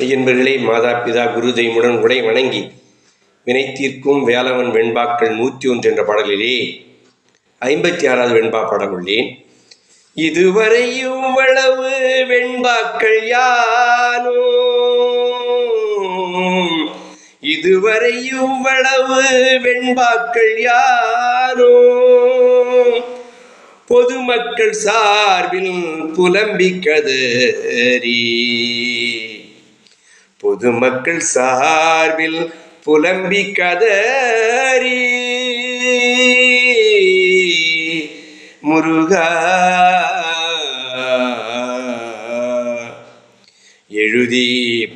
என்பர்களே மாதா பிதா குரு தெய்வமுடன் உடை வணங்கி வினை தீர்க்கும் வேலவன் வெண்பாக்கள் நூற்றி ஒன்று என்ற பாடலிலே ஐம்பத்தி ஆறாவது வெண்பா பாடல் உள்ளேன். இதுவரை இவ்வளவு வெண்பாக்கள் யானோ இதுவரை இவ்வளவு வெண்பாக்கள் யானோ பொதுமக்கள் சார்பில் புலம்பிக்கதறி பொதுமக்கள் சார்பில் புலம்பி கதறி முருகா எழுதி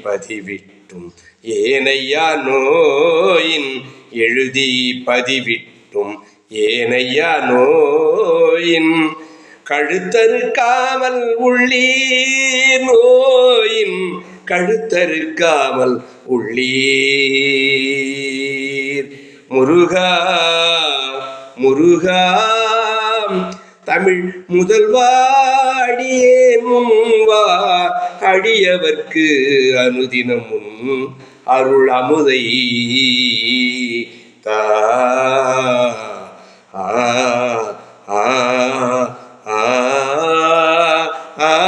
பதிவிட்டும். ஏனையா நோயின் எழுதி பதிவிட்டும். ஏனையா நோயின் கழுத்தரு காவல் உள்ளீர் நோ கழுத்தறுக்காமல் உள்ளீர். முருகா முருகா தமிழ் முதல்வாடியே முன்வா அடியவர்க்கு அனுதினமும் அருள் அமுதை தா ஆ ஆ.